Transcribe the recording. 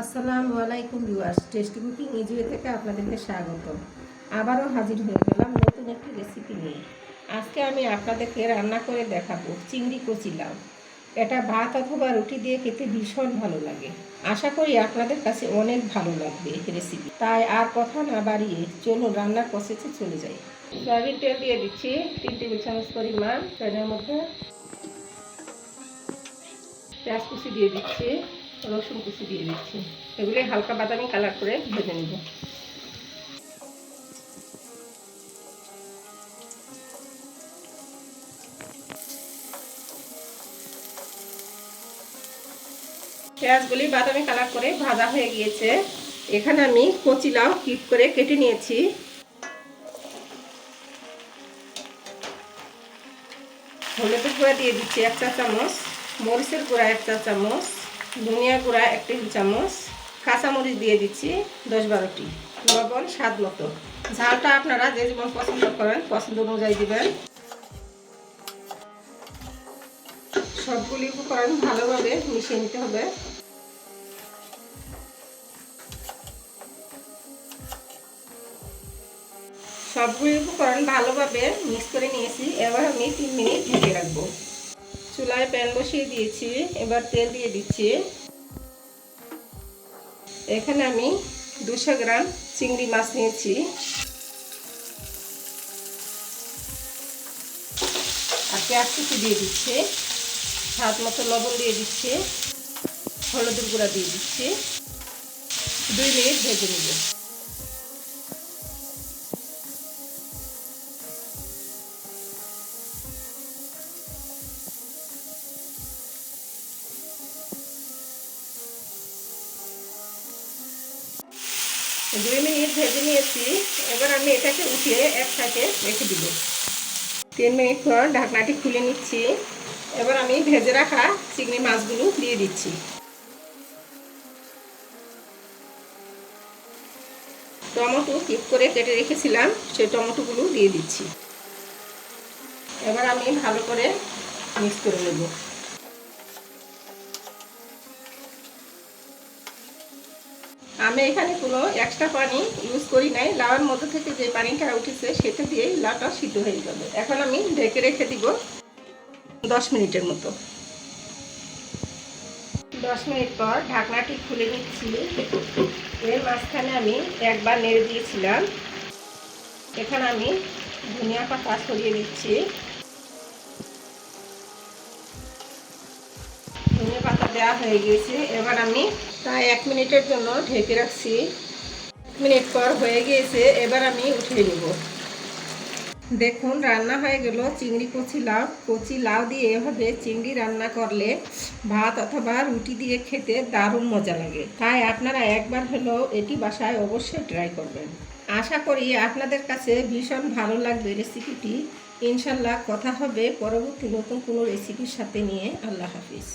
আসসালামু আলাইকুম viewers, tasty cooking ইজুয়ে থেকে আপনাদেরকে স্বাগত আবারও হাজির হয়ে গেলাম নতুন একটি রেসিপি নিয়ে। আজকে আমি আপনাদেরকে রান্না করে দেখাবো চিংড়ি কচি লাউ। এটা ভাত অথবা রুটি দিয়ে খেতে ভীষণ ভালো লাগে। আশা করি আপনাদের কাছে অনেক ভালো লাগবে রেসিপি তাই আর কথা না বাড়িয়ে চলুন রান্নার প্রসেসে চলে যাই। সয়াবিন তেল দিয়ে দিচ্ছি তিন টেবিল চামচ পরিমাণ। প্যানের মধ্যে পেঁয়াজ কুচি দিয়ে দিচ্ছি। রসুন কুচি দিয়ে দিচ্ছি। এগুলি হালকা বাদামি কালার করে ভেজে নেব। পেঁয়াজগুলি বাদামি কালার করে ভাজা হয়ে গিয়েছে। এখানে আমি কচি লাউ কিপ করে কেটে নিয়েছি। হলুদের গুঁড়া দিয়ে দিচ্ছি এক চা চামচ, মরিচের গুঁড়া এক চা চামচ। ধনিয়া গুঁড়া এক টেবিল চামচ, কাঁচামরিচ দিয়ে দিচ্ছি দশ বারোটি, লবণ স্বাদ মতো। ঝালটা আপনারা যে যেমন পছন্দ করেন, পছন্দ অনুযায়ী দিবেন। সবগুলি উপকরণ ভালোভাবে মিশিয়ে নিতে হবে। সবগুলি উপকরণ ভালোভাবে মিক্স করে নিয়েছি। এবার আমি তিন মিনিট ঢেকে রাখব। চুলায় প্যান বসিয়ে দিয়েছি, এবার তেল দিয়ে দিচ্ছি। এখানে আমি দুশো গ্রাম চিংড়ি মাছ নিয়েছি। আর পেঁয়াজ কুচি দিয়ে দিচ্ছি, স্বাদ মতো লবণ দিয়ে দিচ্ছি, হলুদের গুঁড়া দিয়ে দিচ্ছি। দুই মিনিট ভেজে নেব। দুই মিনিট ভেজে নিয়েছি। এবার আমি এটাকে উঠিয়ে এক রেখে দিব। তিন মিনিট পর ঢাকনাটি খুলে নিচ্ছি। এবার আমি ভেজে রাখা চিংড়ি মাছগুলো দিয়ে দিচ্ছি। টমেটো কিপ করে কেটে রেখেছিলাম, সেই টমেটোগুলো দিয়ে দিচ্ছি। এবার আমি ভালো করে মিক্স করে নেব। আমি এখানে কোনো এক্সট্রা পানি ইউজ করি নাই। লাউয়ের মধ্যে থেকে যে পানিটা উঠেছে, সেটা দিয়েই লাউটা সিদ্ধ হয়ে যাবে। এখন আমি ঢেকে রেখে দিব দশ মিনিটের মতো। দশ মিনিট পর ঢাকনাটি খুলে নিচ্ছি। এর মাঝখানে আমি একবার নেড়ে দিয়েছিলাম। এখানে আমি ধনিয়া পাতা ছড়িয়ে দিচ্ছি। দেওয়া হয়ে গিয়েছে এবার আমি প্রায় এক মিনিটের জন্য ঢেকে রাখছি। এক মিনিট পর হয়ে গিয়েছে, এবার আমি উঠিয়ে নিব। দেখুন, রান্না হয়ে গেল চিংড়ি কচি লাউ। কচি লাউ দিয়ে এভাবে চিংড়ি রান্না করলে ভাত অথবা রুটি দিয়ে খেতে দারুণ মজা লাগে। তাই আপনারা একবার হলেও এটি বাসায় অবশ্যই ট্রাই করবেন। আশা করি আপনাদের কাছে ভীষণ ভালো লাগবে রেসিপিটি। ইনশাল্লাহ কথা হবে পরবর্তী নতুন কোনো রেসিপির সাথে নিয়ে। আল্লাহ হাফিজ।